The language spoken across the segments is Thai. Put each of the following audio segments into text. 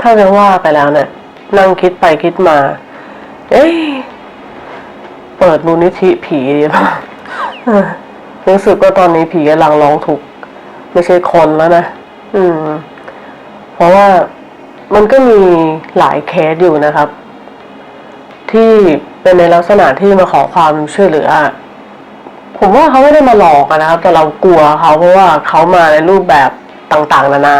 ถ้าจะว่าไปแล้วเนี่ยนั่งคิดไปคิดมา เอ้ยเปิดมูลนิธิผีดีป่ะรู้สึกว่าตอนนี้ผีกำลังร้องทุกข์ไม่ใช่คนแล้วนะอืม เพราะว่ามันก็มีหลายเคสอยู่นะครับ ที่เป็นในลักษณะที่มาขอความช่วยเหลือผมว่าเขาไม่ได้มาหลอกนะครับ แต่เรากลัวเขาเพราะว่าเขามาในรูปแบบต่างๆ นานา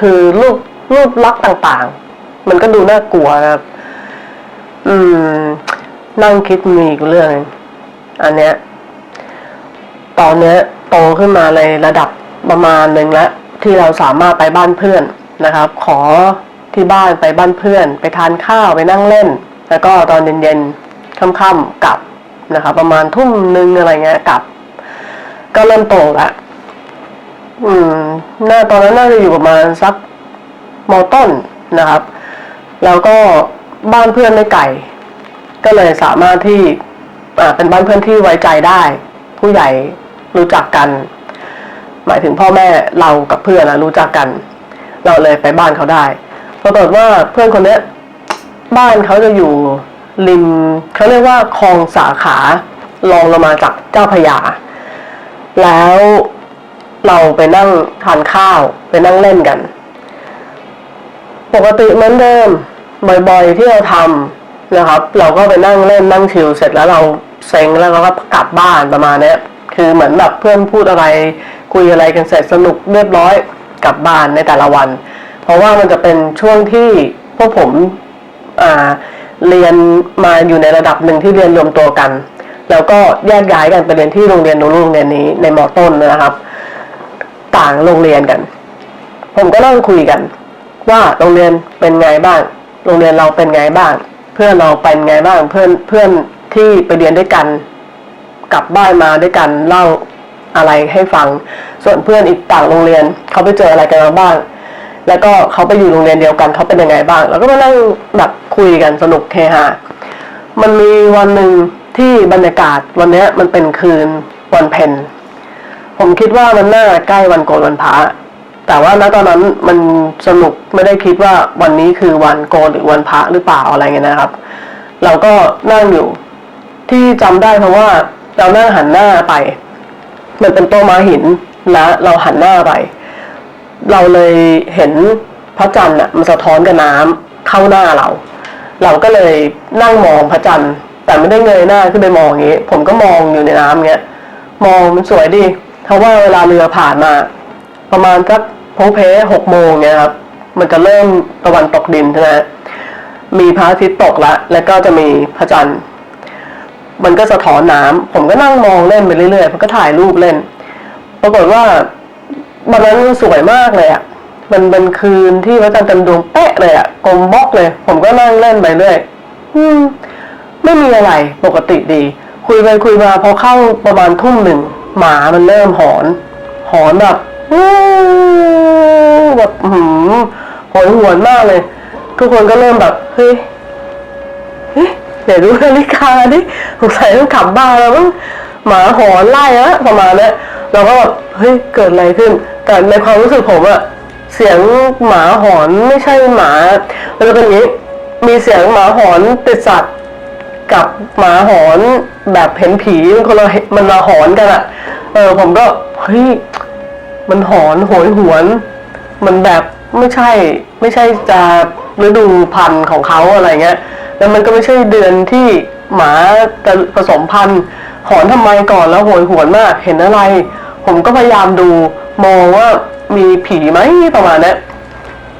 คือรูป รูปลักษณ์ต่างๆ มันก็ดูน่ากลัวนะครับ อืม นั่งคิดมีอีกเรื่องหนึ่งอันเนี้ย ตอนเนี้ยโตขึ้นมาในระดับประมาณหนึ่งแล้วที่เราสามารถไปบ้านเพื่อนนะครับ ขอที่บ้านไปบ้านเพื่อน ไปทานข้าวไปนั่งเล่น แล้วก็ตอนเย็นๆค่ำๆกลับนะครับ ประมาณทุ่มหนึ่งอะไรเงี้ยกลับ ก็เริ่มโตแล้วอืมน่าตอนนั้นน่าจะอยู่ประมาณสัก มอต้นนะครับ แล้วก็บ้านเพื่อนไม่ไกลก็เลยสามารถที่เป็นบ้านเพื่อนที่ไว้ใจได้ ผู้ใหญ่รู้จักกัน หมายถึงพ่อแม่เรากับเพื่อนนะรู้จักกัน เราเลยไปบ้านเขาได้ปรากฏว่าเพื่อนคนเนี้ยบ้านเขาจะอยู่ริมเขาเรียกว่าคลองสาขาลองลงมาจากเจ้าพยา แล้วเราไปนั่งทานข้าวไปนั่งเล่นกัน ปกติเหมือนเดิมบ่อยๆที่เราทำนะครับ เราก็ไปนั่งเล่นนั่งชิลเสร็จแล้วเราเซ็งแล้วเราก็กลับบ้านประมาณนี้คือเหมือนแบบเพื่อนพูดอะไร คุยอะไรกันเสร็จสนุกเรียบร้อยกลับบ้านในแต่ละวัน เพราะว่ามันจะเป็นช่วงที่พวกผมอ่าเรียนมาอยู่ในระดับหนึ่งที่เรียนรวมตัวกัน แล้วก็แยกย้ายกันไปเรียนที่โรงเรียนนู้นโรงเรียนนี้ในมอต้นนะครับ ต่างโรงเรียนกัน ผมก็นั่งคุยกัน ว่าโรงเรียนเป็นไงบ้าง โรงเรียนเราเป็นไงบ้าง เพื่อนเราเป็นไงบ้าง เพื่อนเพื่อนที่ไปเรียนด้วยกัน กลับบ้านมาด้วยกันเล่าอะไรให้ฟัง ส่วนเพื่อนอีกต่างโรงเรียนเขาไปเจออะไรกันมาบ้าง แล้วก็เขาไปอยู่โรงเรียนเดียวกันเขาเป็นยังไงบ้าง แล้วก็มานั่งแบบคุยกันสนุกเฮฮา มันมีวันหนึ่งที่บรรยากาศวันนี้มันเป็นคืนวันเพ็ญผมคิดว่ามันน่าใกล้วันโกนวันพระ แต่ว่าณตอนนั้นมันสนุกไม่ได้คิดว่าวันนี้คือวันโกนหรือวันพระหรือเปล่าอะไรเงี้ยนะครับ เราก็นั่งอยู่ที่จำได้เพราะว่าเรานั่งหันหน้าไป มันเป็นโต๊ะม้าหินและเราหันหน้าไป เราเลยเห็นพระจันทร์อะมันสะท้อนกับน้ำเข้าหน้าเรา เราก็เลยนั่งมองพระจันทร์ แต่ไม่ได้เงยหน้าขึ้นไปมองอย่างนี้ ผมก็มองอยู่ในน้ำเงี้ย มองมันสวยดีเพราะว่าเวลาเรือผ่านมา ประมาณสัก พงเพหกโมงเงี้ยครับ มันจะเริ่มตะวันตกดินใช่ไหมมีพระอาทิตย์ตกละ แล้วก็จะมีพระจันทร์ มันก็สะท้อนน้ำผมก็นั่งมองเล่นไปเรื่อยๆผมก็ถ่ายรูปเล่น ปรากฏว่าวันนั้นสวยมากเลยอะ่ะ มันเป็นคืนที่พระจันทร์เต็มดวงเป๊ะเลยอะ่ะกลมบล็อกเลย ผมก็นั่งเล่นไปเรื่อยอืม ไม่มีอะไรปกติดี คุยไปคุยมาพอเข้าประมาณทุ่มหนึ่งหมามันเริ่มหอน หอนแบบ แบบหืมหอนหวนมากเลย ทุกคนก็เริ่มแบบเฮ้ยเฮ้ยเดี๋ยวดูนาฬิกาดิสงสัยต้องกลับบ้านแล้วมั้งหมาหอนไล่แล้วประมาณนี้เราก็แบบเฮ้ยเกิดอะไรขึ้น แต่ในความรู้สึกผมอะเสียงหมาหอนไม่ใช่หมามันจะเป็นยี้มีเสียงหมาหอนติดสัตว์กับหมาหอนแบบเห็นผีมันคนละมันมาหอนกันอะเออผมก็เฮ้ยมันหอนโหยหวน มันแบบไม่ใช่ไม่ใช่จะฤดูพันธุ์ของเขาอะไรเงี้ย แล้วมันก็ไม่ใช่เดือนที่หมาจะผสมพันธุ์หอนทำไมก่อนแล้วโหยหวนมากเห็นอะไร ผมก็พยายามดูมองว่ามีผีไหมประมาณนี้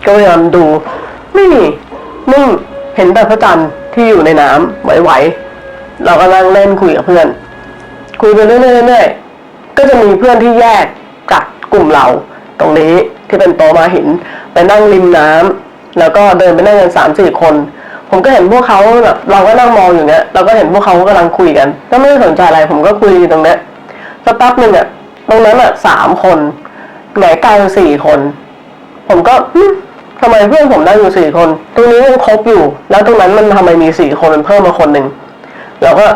ก็พยายามดู ไม่มีนิ่งเห็นแต่พระจันทร์ที่อยู่ในน้ำไหวๆเราก็นั่งเล่นคุยกับเพื่อน คุยไปเรื่อยๆเรื่อยๆก็จะมีเพื่อนที่แยกจากกลุ่มเรา ตรงนี้ที่เป็นโต๊ะมาหิน ไปนั่งริมน้ำแล้วก็เดินไปนั่งกันสามสี่คน ผมก็เห็นพวกเขาแบบเราก็นั่งมองอยู่เนี้ยเราก็เห็นพวกเขากำลังคุยกันก็ไม่ได้สนใจอะไรผมก็คุยอยู่ตรงเนี้ยสักแป๊บหนึ่งอะตรงนั้นอะสามคนไหนกลายเป็นสี่คน ผมก็ทำไมเพื่อนผมได้อยู่สี่คน ตรงนี้ยังครบอยู่ แล้วตรงนั้นมันทำไมมีสี่คนมันเพิ่มมาคนหนึ่งเราก็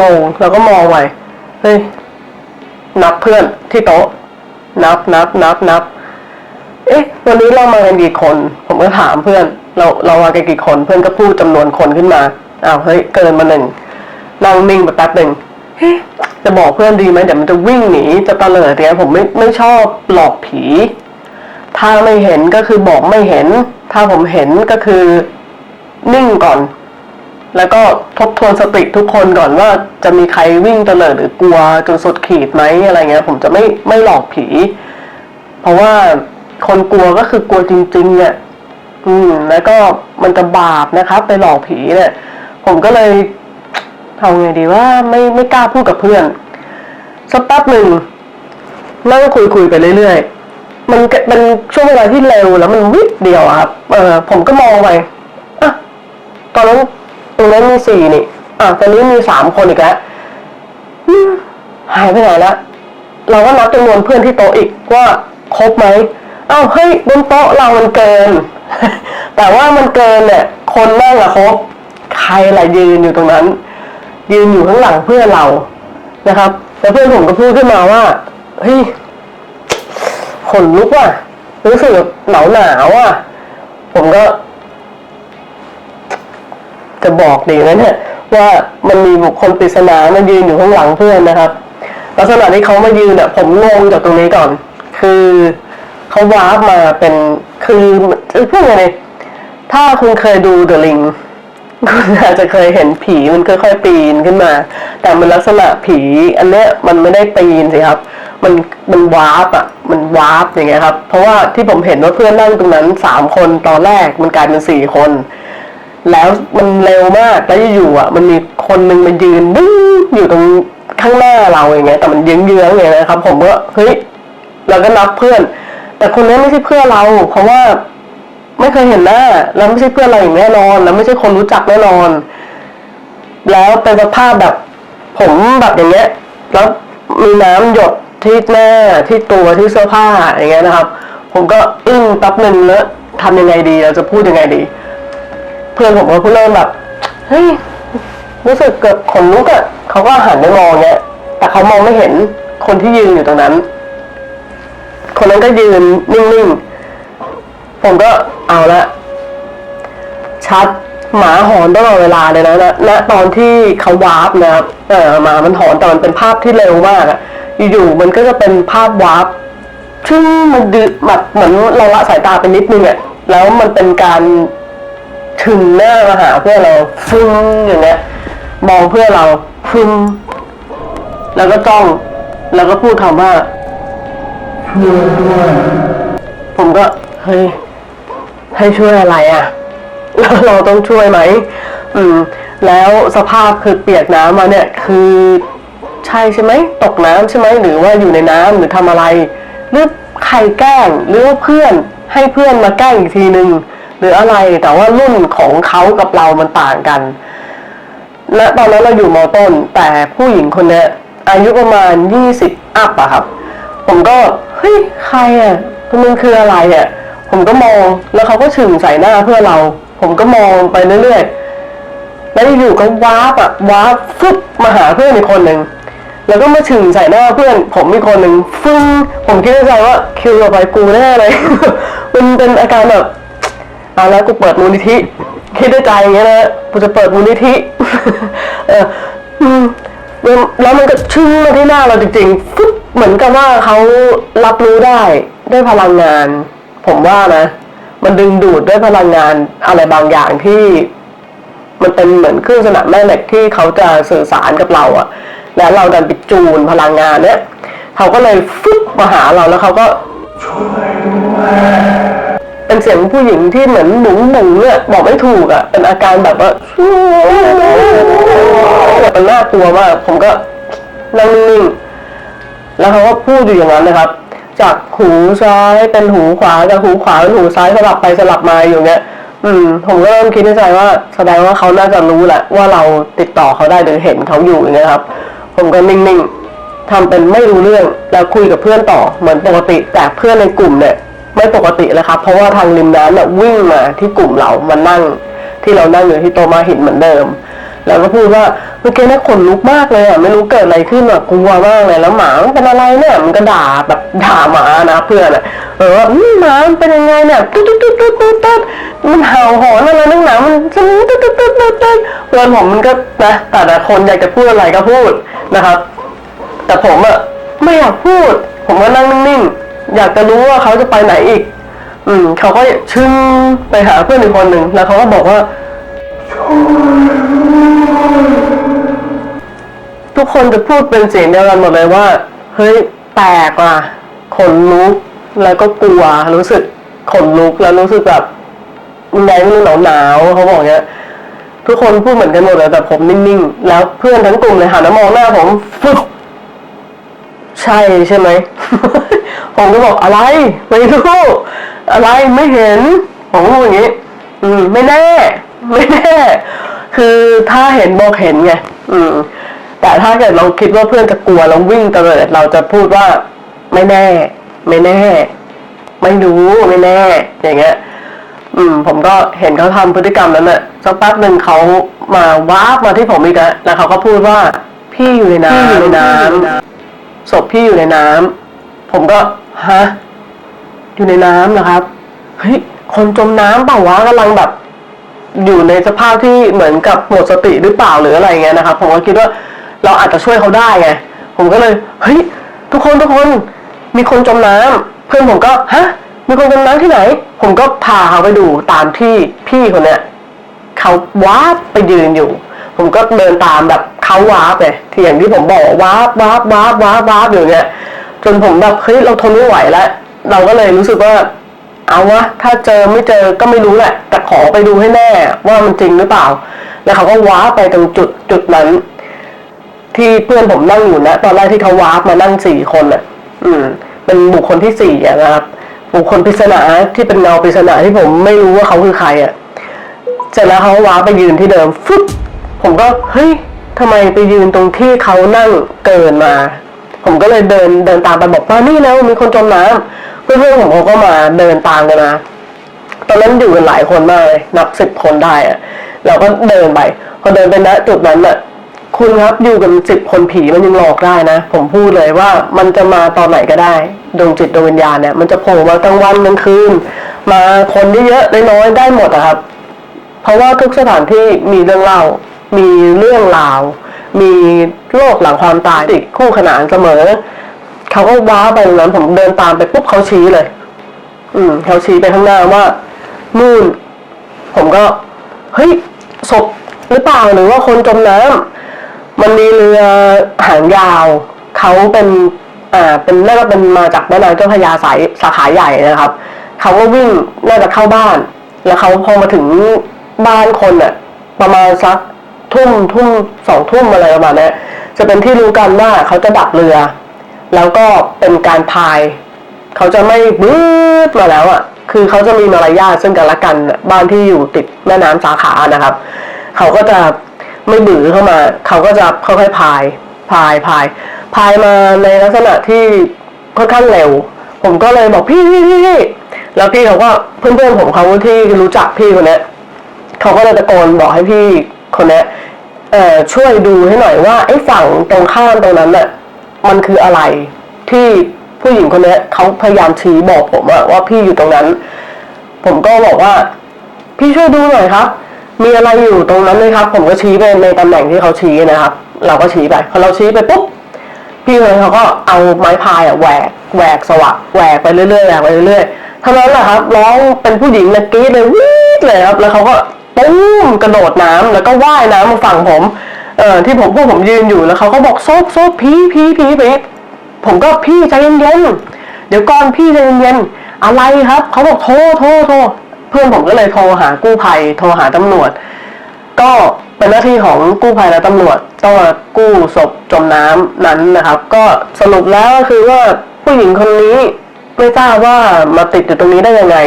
งงเราก็มองไปเฮ้ยนับเพื่อนที่โต๊ะ นับนับนับนับ เอ๊ะ วันนี้เรามากันกี่คน ผมก็ถามเพื่อน เราเรามากันกี่คน เพื่อนก็พูดจำนวนคนขึ้นมาอ้าวเฮ้ย เกินมาหนึ่งนั่งนิ่งไปแป๊บหนึ่งเฮ้จะบอกเพื่อนดีไหมเดี๋ยวมันจะวิ่งหนีจะตะเลิดเนี่ยผมไม่ไม่ชอบหลอกผี ถ้าไม่เห็นก็คือบอกไม่เห็น ถ้าผมเห็นก็คือนิ่งก่อน แล้วก็ทบทวนสติทุกคนก่อนว่าจะมีใครวิ่งเตลิดหรือกลัวจนสุดขีดไหมอะไรเงี้ย ผมจะไม่ไม่หลอกผี เพราะว่าคนกลัวก็คือกลัวจริง ๆ เนี่ย อืม แล้วก็มันจะบาปนะครับ ไปหลอกผีเนี่ย ผมก็เลยเอาไงดีว่าไม่ไม่กล้าพูดกับเพื่อนสักแป๊บหนึ่งนั่งคุยคุยไปเรื่อยๆ มันก็เป็นช่วงเวลาที่เร็วแล้วมันวิบเดียวครับ เออผมก็มองไปอะตอนนั้น ตรงนั้นมีสี่นี่ อะตอนนี้มีสามคนอีกแล้วหายไปไหนละเราก็นับจำนวนเพื่อนที่โต๊ะอีกว่าครบไหมเอ้าเฮ้ยบนโต๊ะเรามันเกิน แต่ว่ามันเกินเนี่ย คนนั่งอะครบใครล่ะยืนอยู่ตรงนั้น ยืนอยู่ข้างหลังเพื่อนเรานะครับแล้วเพื่อนผมก็พูดขึ้นมาว่าเฮ้ยขนลุกว่ะรู้สึกหนาวหนาวอะ ผมก็ จะบอกดีนะเนี่ยว่ามันมีบุคคลปริศนามายืนอยู่ข้างหลังเพื่อนนะครับ ลักษณะที่เขามายืนเนี่ยผมงงจากตรงนี้ก่อน คือเขาวาร์ปมาเป็นคือพูดยังไงถ้าคุณเคยดูเดอะลิงคุณอาจจะเคยเห็นผีมันค่อยๆปีนขึ้นมา แต่มันลักษณะผีอันเนี้ยมันไม่ได้ปีนสิครับ มันมันวาร์ปอะ มันวาร์ปอย่างเงี้ยครับ เพราะว่าที่ผมเห็นว่าเพื่อนนั่งตรงนั้นสามคนตอนแรกมันกลายเป็นสี่คน แล้วมันเร็วมากแล้วอยู่ๆอะ มันมีคนหนึ่งมายืนดึ้งอยู่ตรงข้างหน้าเราอย่างเงี้ยแต่มันเยื้องๆอย่างเงี้ยนะครับ ผมก็เฮ้ยเราก็นับเพื่อน แต่คนนี้ไม่ใช่เพื่อนเรา เพราะว่าไม่เคยเห็นหน้าแล้วไม่ใช่เพื่อนเราอย่างแน่นอน แล้วไม่ใช่คนรู้จักแน่นอน แล้วเป็นสภาพแบบ ผมแบบอย่างเงี้ย แล้วมีน้ำหยดที่หน้าที่ตัวที่เสื้อผ้าอย่างเงี้ยนะครับ ผมก็อึ้งแป๊บหนึ่งแล้วทำยังไงดีเราจะพูดยังไงดี เพื่อนผมก็เริ่มแบบเฮ้ยรู้สึกเกิดขนลุกอะเขาก็หันไปมองเงี้ยแต่เขามองไม่เห็นคนที่ยืนอยู่ตรงนั้น คนนั้นก็ยืนนิ่งๆผมก็เอาละชัดหมาหอนตลอดเวลาเลยนะนะณตอนที่เขาวาร์ปนะครับเออหมามันหอนแต่มันเป็นภาพที่เร็วมากอะอยู่ๆมันก็จะเป็นภาพวาร์ปซึ่งมันดืแบบเหมือนเราละสายตาไปนิดนึงอะแล้วมันเป็นการ ถึงหน้ามาหาเพื่อเราฟึ้งอย่างเงี้ยมองเพื่อเราฟึ้งแล้วก็จ้อง แล้วก็พูดคำว่าช่วยด้วยผมก็เฮ้ยให้ช่วยอะไรอะแล้วเราต้องช่วยไหมอืม แล้วสภาพคือเปียกน้ำมาเนี่ย คือใช่ใช่ไหมตกน้ำใช่ไหมหรือว่าอยู่ในน้ำหรือทำอะไรหรือใครแกล้งหรือว่าเพื่อนให้เพื่อนมาแกล้งอีกทีหนึ่ง หรืออะไรแต่ว่ารุ่นของเขากับเรามันต่างกันและตอนนั้นเราอยู่มอต้น แต่ผู้หญิงคนนี้อายุประมาณยี่สิบอัพอะครับ ผมก็เฮ้ยใครอะมันคืออะไรอะผมก็มองแล้วเขาก็ฉึงใส่หน้าเพื่อนเรา ผมก็มองไปเรื่อยๆแล้วอยู่ก็ว้าร์ปอะว้าร์ปฟึบมาหาเพื่อนอีกคนหนึ่งแล้วก็มาฉึงใส่หน้าเพื่อน ผมอีกคนหนึ่งฟึ้งผมคิดในใจว่าคิวต่อไปกูแน่เลย มันเป็นอาการแบบ เอาแล้วกูเปิดมูลนิธิ คิดในใจอย่างเงี้ยนะกูจะเปิดมูลนิธิ เออแล้วมันก็ชึ้งมาที่หน้าเราจริงๆฟึ๊บเหมือนกับว่าเขารับรู้ได้ด้วยพลังงาน ผมว่านะ มันดึงดูดด้วยพลังงานอะไรบางอย่างที่มันเป็นเหมือนเครื่องสนามแม่เหล็กที่เขาจะสื่อสารกับเราอะแล้วเราดันไปจูนพลังงานเนี่ยเขาก็เลยฟึ๊บมาหาเราแล้วเขาก็ เป็นเสียงผู้หญิงที่เหมือนหมุงหมุงเนี่ยบอกไม่ถูกอะ เป็นอาการแบบว่าเป็นน่ากลัวมากผมก็นั่งนิ่งๆแล้วเขาก็พูดอยู่อย่างนั้นนะครับ จากหูซ้ายเป็นหูขวาจากหูขวาเป็นหูซ้ายสลับไปสลับมาอยู่เงี้ย อืม ผมก็เริ่มคิดในใจว่าแสดงว่าเขาน่าจะรู้แหละ ว่าเราติดต่อเขาได้หรือเห็นเขาอยู่อย่างเงี้ยครับ ผมก็นิ่งๆทำเป็นไม่รู้เรื่องแล้วคุยกับเพื่อนต่อเหมือนปกติแต่เพื่อนในกลุ่มเนี่ย ไม่ปกติเลยครับ เพราะว่าทางริมน้ำเนี่ยวิ่งมาที่กลุ่มเรามานั่ง ที่เรานั่งอยู่ที่โตมาหินเหมือนเดิม แล้วก็พูดว่าเมื่อกี้น่ขนลุกมากเลยอะไม่รู้เกิดอะไรขึ้นอะกลัวมากเลยแล้วหมามันเป็นอะไรเนี่ยมันก็ด่าแบบด่าหมานะเพื่อนอะเออว่าหมามันเป็นยังไงเนี่ยตุ๊ดตุ๊ดตุ๊ดตุ๊ดตุ๊ดตุ๊ดมันเห่าหอนอะไรนักหนามันจะตุ๊ดตุ๊ดตุ๊ดตุ๊ดตุ๊ดเพื่อนผมมันก็นะแต่ละคนอยากจะพูดอะไรก็พูดนะครับ แต่ผมอะไม่อยากพูด ผมก็นั่งนิ่งๆ อยากจะรู้ว่าเขาจะไปไหนอีก อืม เขาก็ชึ่งไปหาเพื่อนอีกคนหนึ่งแล้วเขาก็บอกว่า ทุกคนจะพูดเป็นเสียงเดียวกันหมดเลยว่า เฮ้ยแปลกว่ะขนลุกแล้วก็กลัวรู้สึกขนลุกแล้วรู้สึกแบบแรงหนาวหนาวๆเขาบอกเงี้ยทุกคนพูดเหมือนกันหมดเลยแต่ผมนิ่งๆแล้วเพื่อนทั้งกลุ่มเลยหันมามองหน้าผมฟึบใช่ใช่ไหม ผมก็บอกอะไรไม่รู้อะไรไม่เห็น ผมก็พูดอย่างนี้ อืม ไม่แน่ ไม่แน่ คือถ้าเห็นบอกเห็นไงอืม แต่ถ้าเกิดเราคิดว่าเพื่อนจะกลัวเราวิ่งเตลิดเราจะพูดว่า ไม่แน่ ไม่แน่ ไม่รู้ไม่แน่ อย่างเงี้ย อืม ผมก็เห็นเขาทำพฤติกรรมนั้นแหละสักแป๊บหนึ่งเขามาว้าบมาที่ผมอีกแล้วแล้วเขาก็พูดว่า พี่อยู่ในน้ำอยู่ในน้ำศพพี่อยู่ในน้ำผมก็ ฮะ อยู่ในน้ำเหรอครับ เฮ้ย คนจมน้ำเปล่าวะกำลังแบบ อยู่ในสภาพที่เหมือนกับหมดสติหรือเปล่าหรืออะไรเงี้ยนะครับ ผมก็คิดว่าเราอาจจะช่วยเขาได้ไง ผมก็เลย เฮ้ย ทุกคนทุกคน มีคนจมน้ำเพื่อนผมก็ ฮะ มีคนจมน้ำที่ไหน ผมก็พาเขาไปดูตามที่พี่คนเนี้ยเขาว้าไปยืนอยู่ ผมก็เดินตามแบบเขาว้าบเลยที่อย่างที่ผมบอกว้าว้าว้าว้าว้าอยู่เนี่ย จนผมแบบเฮ้ยเราทนไม่ไหวแล้ว เราก็เลยรู้สึกว่า เอาวะถ้าเจอไม่เจอก็ไม่รู้แหละ แต่ขอไปดูให้แน่ว่ามันจริงหรือเปล่า แล้วเขาก็ว้าไปตรงจุดจุดนั้น ที่เพื่อนผมนั่งอยู่นะตอนแรกที่เขาวามานั่งสี่คนอะ อืม เป็นบุคคลที่สี่นะครับบุคคลปริศนาที่เป็นเงาปริศนาที่ผมไม่รู้ว่าเขาคือใครอะเสร็จแล้วเขาว้าไปยืนที่เดิมฟึ๊บผมก็เฮ้ยทำไมไปยืนตรงที่เขานั่งเกินมา ผมก็เลยเดินเดินตามไปบอกว่านี่แล้วมีคนจมน้ำเพื่อนๆผมเขาก็มาเดินตามกันมาตอนนั้นอยู่กันหลายคนมากเลยนับสิบคนได้อะเราก็เดินไป พอเดินไปณจุดนั้นน่ะคุณครับอยู่กันสิบคนผีมันยังหลอกได้นะ ผมพูดเลยว่ามันจะมาตอนไหนก็ได้ดวงจิตดวงวิญญาณเนี่ย มันจะโผล่มากลางวันกลางคืน มาคนเยอะๆน้อยๆได้หมดอะครับ เพราะว่าทุกสถานที่มีเรื่องเล่า มีเรื่องราว มีโลกหลังความตายติดคู่ขนานเสมอ เขาก็ว้าไปตรงนั้นผมเดินตามไปปุ๊บเขาชี้เลย อืมเขาชี้ไปข้างหน้าว่านู่น ผมก็ เฮ้ยศพหรือเปล่าหรือว่าคนจมน้ำมันมีเรือหางยาว เขาเป็นอ่าเป็นน่าจะเป็นมาจากแม่น้ำเจ้าพระยาสายสาขาใหญ่นะครับ เขาก็วิ่งน่าจะเข้าบ้าน แล้วเขาพอมาถึงบ้านคนน่ะ ประมาณสัก ทุ่มทุ่มสองทุ่มอะไรประมาณนี้จะเป็นที่รู้กันว่าเขาจะดับเรือ แล้วก็เป็นการพาย เขาจะไม่บื้อมาแล้วอะ คือเขาจะมีมารยาทซึ่งกันและกันบ้านที่อยู่ติดแม่น้ำสาขานะครับ เขาก็จะไม่บื้อเข้ามา เขาก็จะค่อยๆพายพายพายพายมาในลักษณะที่ค่อนข้างเร็ว ผมก็เลยบอกพี่พี่พี่แล้วพี่เขาก็เพื่อนๆผมเขาที่รู้จักพี่คนนี้เขาก็เลยตะโกนบอกให้พี่ คนนี้ช่วยดูให้หน่อยว่าไอ้ฝั่งตรงข้ามตรงนั้นน่ะมันคืออะไรที่ผู้หญิงคนนี้เขาพยายามชี้บอกผมว่าพี่อยู่ตรงนั้น ผมก็บอกว่า พี่ช่วยดูหน่อยครับ มีอะไรอยู่ตรงนั้นไหมครับ ผมก็ชี้ไปในตำแหน่งที่เขาชี้นะครับ เราก็ชี้ไปพอเราชี้ไปปุ๊บพี่คนนั้นเขาก็เอาไม้พายอะแหวกแหวกสวะแหวกไปเรื่อยๆแหวกไปเรื่อยๆเท่านั้นแหละครับร้องเป็นผู้หญิงนะกรี๊ดเลยวีดเลยครับ แล้วเขาก็ ปุ้มกระโดดน้ำแล้วก็ว่ายน้ำมาฝั่งผม เอ่อที่ผมพวกผมยืนอยู่แล้วเขาก็บอกโซบโซบผีผีผีผีผมก็พี่ใจเย็นๆเดี๋ยวก่อนพี่ใจเย็นๆอะไรครับเขาบอกโทรโทรโทรเพื่อนผมก็เลยโทรหากู้ภัย โทรหาตำรวจ ก็เป็นหน้าที่ของกู้ภัยและตำรวจต้องมากู้ศพจมน้ำนั้นนะครับ ก็สรุปแล้วก็คือว่าผู้หญิงคนนี้ไม่ทราบว่ามาติดอยู่ตรงนี้ได้ยังไง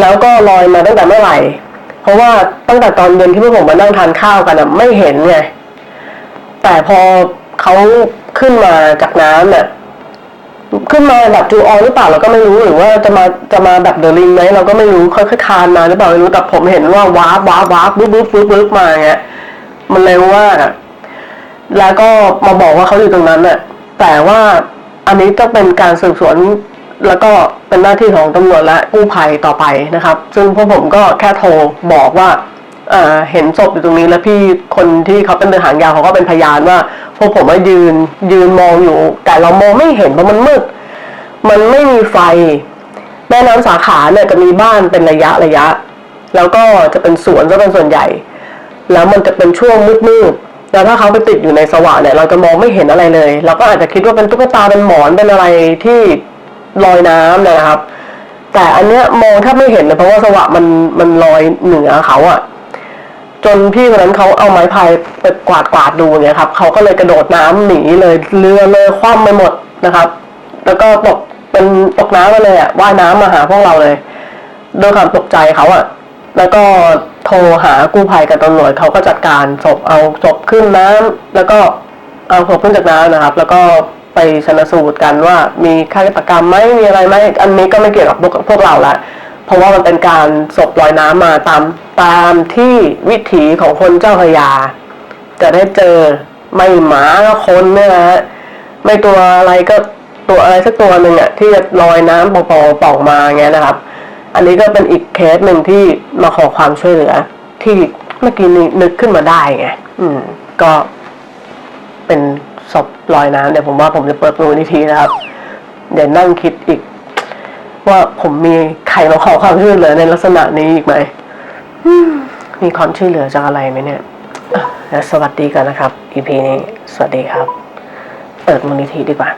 แล้วก็ลอยมาตั้งแต่เมื่อไหร่ เพราะว่าตั้งแต่ตอนเย็นที่พวกผมมานั่งทานข้าวกันอะไม่เห็นไงแต่พอเขาขึ้นมาจากน้ำเนี่ยขึ้นมาแบบจูออนหรือเปล่าเราก็ไม่รู้หรือว่าจะมาจะมาแบบเดลิงไหมเราก็ไม่รู้ค่อยๆคานมาหรือเปล่าไม่รู้แต่ผมเห็นว่าวาร์ปวาร์ปวาร์ปบึ๊บบึ๊บบึ๊บบึ๊บมาอย่างเงี้ยมันเร็วมากอะแล้วก็มาบอกว่าเขาอยู่ตรงนั้นน่ะแต่ว่าอันนี้ต้องเป็นการสืบสวน แล้วก็เป็นหน้าที่ของตำรวจและกู้ภัยต่อไปนะครับ ซึ่งพวกผมก็แค่โทรบอกว่าเอ่อเห็นศพอยู่ตรงนี้แล้วพี่คนที่เขาเป็นเดินหางยาวเขาก็เป็นพยานว่า พวกผมว่ายืนยืนมองอยู่ แต่เรามองไม่เห็นเพราะมันมืด มันไม่มีไฟ แม่น้ำสาขาเนี่ยจะมีบ้านเป็นระยะระยะ แล้วก็จะเป็นสวนซะเป็นส่วนใหญ่ แล้วมันจะเป็นช่วงมืดๆแล้วถ้าเขาไปติดอยู่ในสว่างเนี่ยเราจะมองไม่เห็นอะไรเลย เราก็อาจจะคิดว่าเป็นตุ๊กตาเป็นหมอนเป็นอะไรที่ ลอยน้ำนะครับ แต่อันเนี้ยมองแทบไม่เห็นเลยเพราะว่าสว่างมันมันลอยเหนือเขาอะจนพี่คนนั้นเขาเอาไม้พายไปกวาดกวาดดูเนี่ยครับเขาก็เลยกระโดดน้ำหนีเลยเรือเลยคว่ำไปหมดนะครับ แล้วก็ตกเป็นตกน้ำไปเลยอะว่ายน้ำมาหาพวกเราเลยด้วยความตกใจเขาอะแล้วก็โทรหากู้ภัยกับตำรวจเขาก็จัดการศพเอาศพขึ้นน้ำแล้วก็เอาศพขึ้นจากน้ำนะครับ แล้วก็ ไปชนสูตรกันว่ามีฆาตกรรมไหมมีอะไรไหมอันนี้ก็ไม่เกี่ยวกับพวกพวกเราละเพราะว่ามันเป็นการศพลอยน้ำมาตามตามที่วิถีของคนเจ้าพยา จะได้เจอไม่หมาก็คนเนี่ยฮะไม่ตัวอะไรก็ตัวอะไรสักตัวหนึ่งอะที่จะลอยน้ำปองๆป่องมาเงี้ยนะครับ อันนี้ก็เป็นอีกเคสหนึ่งที่มาขอความช่วยเหลือ ที่เมื่อกี้นี้นึกขึ้นมาได้ไงอืม ก็เป็น ศพลอยน้ำเดี๋ยวผมว่าผมจะเปิดมูลนิธินะครับ เดี๋ยวนั่งคิดอีก ว่าผมมีใครมาขอความช่วยเหลือในลักษณะนี้อีกไหมมีความช่วยเหลือจากอะไรไหมเนี่ยแล้วสวัสดีกันนะครับ EP นี้ สวัสดีครับ เปิดมูลนิธิดีกว่า